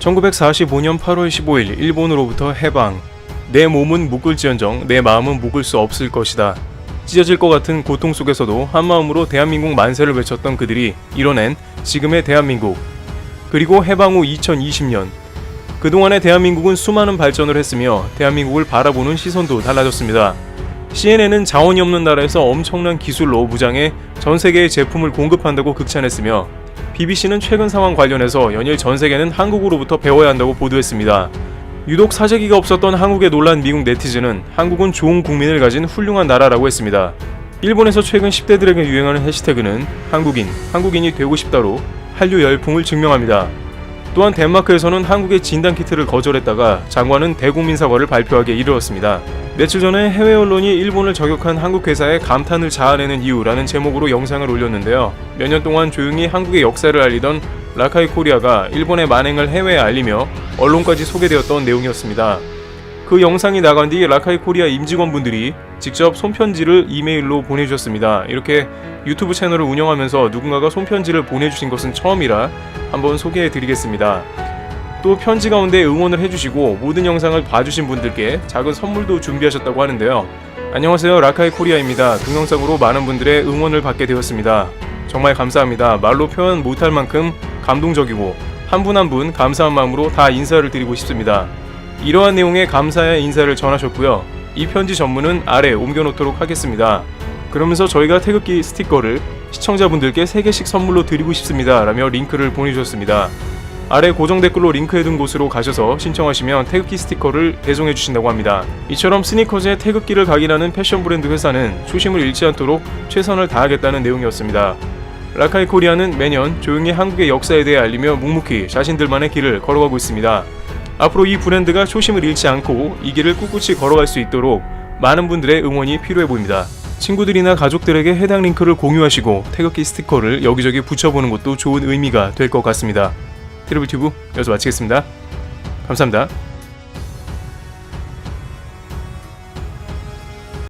1945년 8월 15일 일본으로부터 해방. 내 몸은 묶을지언정 내 마음은 묶을 수 없을 것이다. 찢어질 것 같은 고통 속에서도 한마음으로 대한민국 만세를 외쳤던 그들이 이뤄낸 지금의 대한민국. 그리고 해방 후 2020년. 그동안의 대한민국은 수많은 발전을 했으며 대한민국을 바라보는 시선도 달라졌습니다. CNN은 자원이 없는 나라에서 엄청난 기술로 무장해 전 세계에 제품을 공급한다고 극찬했으며 BBC는 최근 상황 관련해서 연일 전 세계는 한국으로부터 배워야 한다고 보도했습니다. 유독 사재기가 없었던 한국에 놀란 미국 네티즌은 한국은 좋은 국민을 가진 훌륭한 나라라고 했습니다. 일본에서 최근 10대들에게 유행하는 해시태그는 한국인, 한국인이 되고 싶다로 한류 열풍을 증명합니다. 또한 덴마크에서는 한국의 진단 키트를 거절했다가 장관은 대국민 사과를 발표하게 이르렀습니다. 며칠 전에 해외 언론이 일본을 저격한 한국 회사에 감탄을 자아내는 이유라는 제목으로 영상을 올렸는데요. 몇 년 동안 조용히 한국의 역사를 알리던 라카이 코리아가 일본의 만행을 해외에 알리며 언론까지 소개되었던 내용이었습니다. 그 영상이 나간 뒤 라카이 코리아 임직원분들이 직접 손편지를 이메일로 보내주셨습니다. 이렇게 유튜브 채널을 운영하면서 누군가가 손편지를 보내주신 것은 처음이라 한번 소개해 드리겠습니다. 또 편지 가운데 응원을 해주시고 모든 영상을 봐주신 분들께 작은 선물도 준비하셨다고 하는데요. 안녕하세요 라카이 코리아입니다. 동영상으로 많은 분들의 응원을 받게 되었습니다. 정말 감사합니다. 말로 표현 못할 만큼 감동적이고 한 분 한분 감사한 마음으로 다 인사를 드리고 싶습니다. 이러한 내용의 감사의 인사를 전하셨고요. 이 편지 전문은 아래 옮겨놓도록 하겠습니다. 그러면서 저희가 태극기 스티커를 시청자분들께 3개씩 선물로 드리고 싶습니다. 라며 링크를 보내주셨습니다. 아래 고정 댓글로 링크해둔 곳으로 가셔서 신청하시면 태극기 스티커를 배송해 주신다고 합니다. 이처럼 스니커즈의 태극기를 각인하는 패션 브랜드 회사는 초심을 잃지 않도록 최선을 다하겠다는 내용이었습니다. 라카이 코리아는 매년 조용히 한국의 역사에 대해 알리며 묵묵히 자신들만의 길을 걸어가고 있습니다. 앞으로 이 브랜드가 초심을 잃지 않고 이 길을 꿋꿋이 걸어갈 수 있도록 많은 분들의 응원이 필요해 보입니다. 친구들이나 가족들에게 해당 링크를 공유하시고 태극기 스티커를 여기저기 붙여보는 것도 좋은 의미가 될 것 같습니다. 트리블 튜브 여기서 마치겠습니다. 감사합니다.